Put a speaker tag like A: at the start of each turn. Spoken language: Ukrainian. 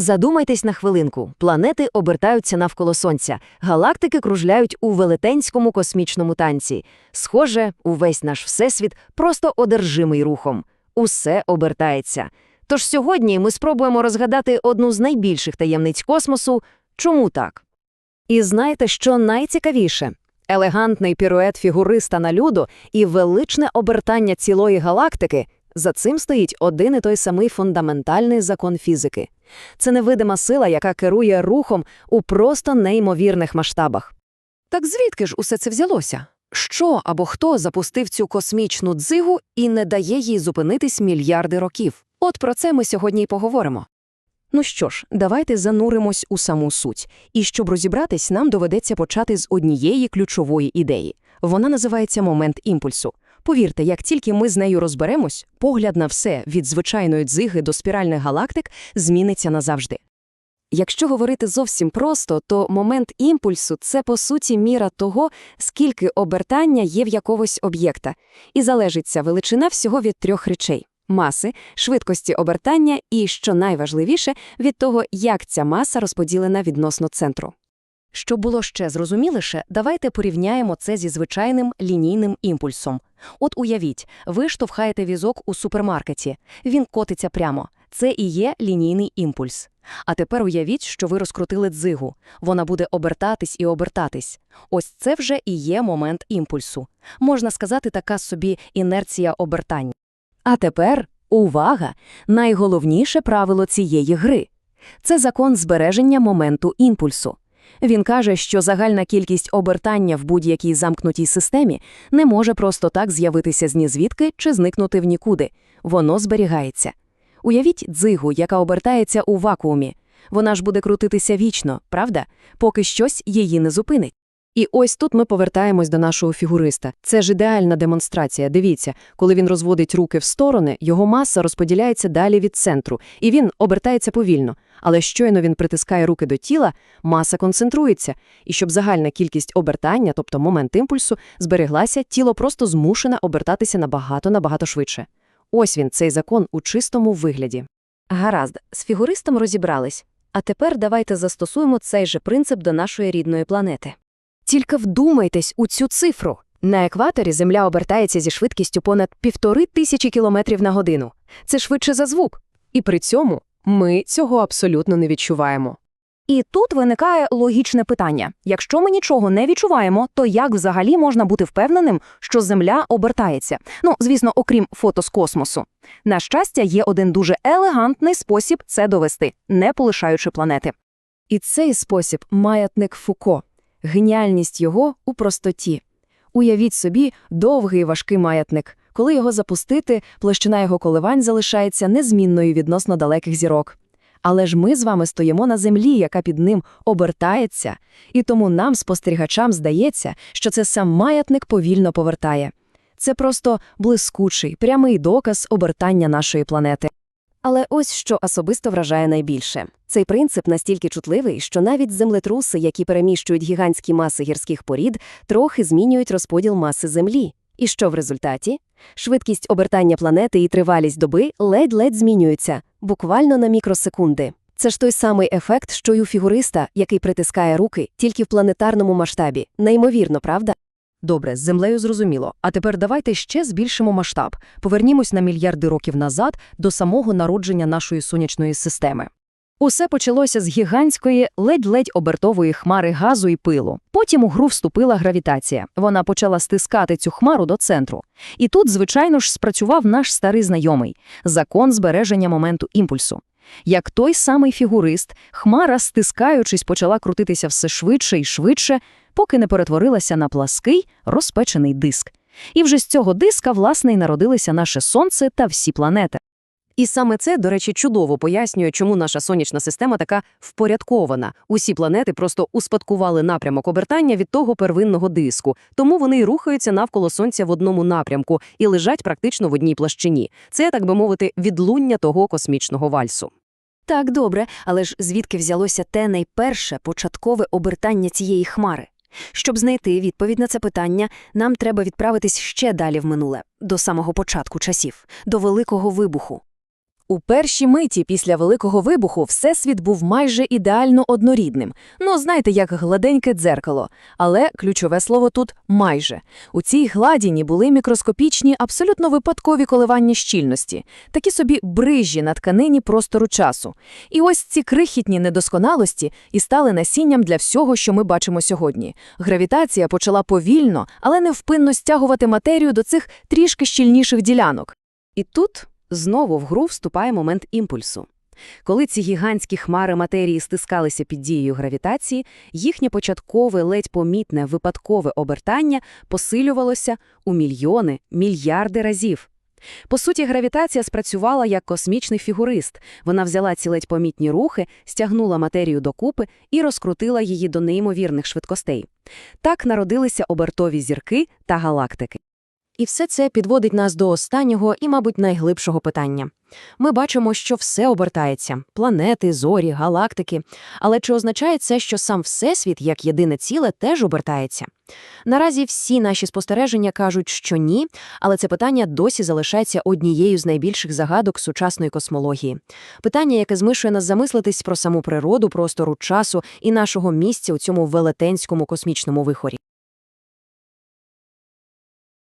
A: Задумайтесь на хвилинку. Планети обертаються навколо Сонця, галактики кружляють у велетенському космічному танці. Схоже, увесь наш всесвіт просто одержимий рухом. Усе обертається. Тож сьогодні ми спробуємо розгадати одну з найбільших таємниць космосу – чому так? І знаєте, що найцікавіше? Елегантний пірует фігуриста на люду і величне обертання цілої галактики – за цим стоїть один і той самий фундаментальний закон фізики. Це невидима сила, яка керує рухом у просто неймовірних масштабах. Так звідки ж усе це взялося? Що або хто запустив цю космічну дзигу і не дає їй зупинитись мільярди років? От про це ми сьогодні й поговоримо.
B: Ну що ж, давайте зануримось у саму суть. І щоб розібратись, нам доведеться почати з однієї ключової ідеї. Вона називається момент імпульсу. Повірте, як тільки ми з нею розберемось, погляд на все від звичайної дзиги до спіральних галактик зміниться назавжди.
A: Якщо говорити зовсім просто, то момент імпульсу – це, по суті, міра того, скільки обертання є в якогось об'єкта, і залежиться величина всього від трьох речей – маси, швидкості обертання і, що найважливіше, від того, як ця маса розподілена відносно центру.
B: Щоб було ще зрозуміліше, давайте порівняємо це зі звичайним лінійним імпульсом. От уявіть, ви штовхаєте візок у супермаркеті. Він котиться прямо. Це і є лінійний імпульс. А тепер уявіть, що ви розкрутили дзигу. Вона буде обертатись і обертатись. Ось це вже і є момент імпульсу. Можна сказати, така собі інерція обертання. А тепер увага! Найголовніше правило цієї гри це закон збереження моменту імпульсу. Він каже, що загальна кількість обертання в будь-якій замкнутій системі не може просто так з'явитися з нізвідки чи зникнути в нікуди. Воно зберігається. Уявіть дзигу, яка обертається у вакуумі. Вона ж буде крутитися вічно, правда? Поки щось її не зупинить. І ось тут ми повертаємось до нашого фігуриста. Це ж ідеальна демонстрація. Дивіться, коли він розводить руки в сторони, його маса розподіляється далі від центру, і він обертається повільно. Але щойно він притискає руки до тіла, маса концентрується. І щоб загальна кількість обертання, тобто момент імпульсу, збереглася, тіло просто змушене обертатися набагато-набагато швидше. Ось він, цей закон у чистому вигляді.
A: Гаразд, з фігуристом розібрались. А тепер давайте застосуємо цей же принцип до нашої рідної планети. Тільки вдумайтесь у цю цифру. На екваторі Земля обертається зі швидкістю понад півтори тисячі кілометрів на годину. Це швидше за звук.
B: І при цьому ми цього абсолютно не відчуваємо.
C: І тут виникає логічне питання: якщо ми нічого не відчуваємо, то як взагалі можна бути впевненим, що Земля обертається? Ну, звісно, окрім фото з космосу. На щастя, є один дуже елегантний спосіб це довести, не полишаючи планети.
A: І цей спосіб – маятник Фуко. Геніальність його у простоті. Уявіть собі довгий важкий маятник. Коли його запустити, площина його коливань залишається незмінною відносно далеких зірок. Але ж ми з вами стоїмо на землі, яка під ним обертається, і тому нам, спостерігачам, здається, що це сам маятник повільно повертає. Це просто блискучий, прямий доказ обертання нашої планети. Але ось що особисто вражає найбільше. Цей принцип настільки чутливий, що навіть землетруси, які переміщують гігантські маси гірських порід, трохи змінюють розподіл маси Землі. І що в результаті? Швидкість обертання планети і тривалість доби ледь-ледь змінюються, буквально на мікросекунди. Це ж той самий ефект, що й у фігуриста, який притискає руки тільки в планетарному масштабі. Неймовірно, правда?
B: Добре, з землею зрозуміло. А тепер давайте ще збільшимо масштаб. Повернімось на мільярди років назад до самого народження нашої сонячної системи. Усе почалося з гігантської, ледь-ледь обертової хмари газу і пилу. Потім у гру вступила гравітація. Вона почала стискати цю хмару до центру. І тут, звичайно ж, спрацював наш старий знайомий – закон збереження моменту імпульсу. Як той самий фігурист, хмара, стискаючись, почала крутитися все швидше і швидше, поки не перетворилася на плаский, розпечений диск. І вже з цього диска, власне, й народилися наше Сонце та всі планети. І саме це, до речі, чудово пояснює, чому наша сонячна система така впорядкована. Усі планети просто успадкували напрямок обертання від того первинного диску, тому вони й рухаються навколо сонця в одному напрямку і лежать практично в одній площині. Це, так би мовити, відлуння того космічного вальсу.
A: Так, добре, але ж звідки взялося те найперше початкове обертання цієї хмари? Щоб знайти відповідь на це питання, нам треба відправитись ще далі в минуле, до самого початку часів, до Великого Вибуху. У перші миті після Великого вибуху Всесвіт був майже ідеально однорідним. Ну, знаєте, як гладеньке дзеркало. Але ключове слово тут «майже». У цій гладіні були мікроскопічні, абсолютно випадкові коливання щільності, такі собі брижі на тканині простору часу. І ось ці крихітні недосконалості і стали насінням для всього, що ми бачимо сьогодні. Гравітація почала повільно, але невпинно стягувати матерію до цих трішки щільніших ділянок.
B: І тут знову в гру вступає момент імпульсу. Коли ці гігантські хмари матерії стискалися під дією гравітації, їхнє початкове ледь помітне випадкове обертання посилювалося у мільйони, мільярди разів. По суті, гравітація спрацювала як космічний фігурист. Вона взяла ці ледь помітні рухи, стягнула матерію докупи і розкрутила її до неймовірних швидкостей. Так народилися обертові зірки та галактики.
C: І все це підводить нас до останнього і, мабуть, найглибшого питання. Ми бачимо, що все обертається – планети, зорі, галактики. Але чи означає це, що сам Всесвіт, як єдине ціле, теж обертається? Наразі всі наші спостереження кажуть, що ні, але це питання досі залишається однією з найбільших загадок сучасної космології. Питання, яке змушує нас замислитись про саму природу, простору часу і нашого місця у цьому велетенському космічному вихорі.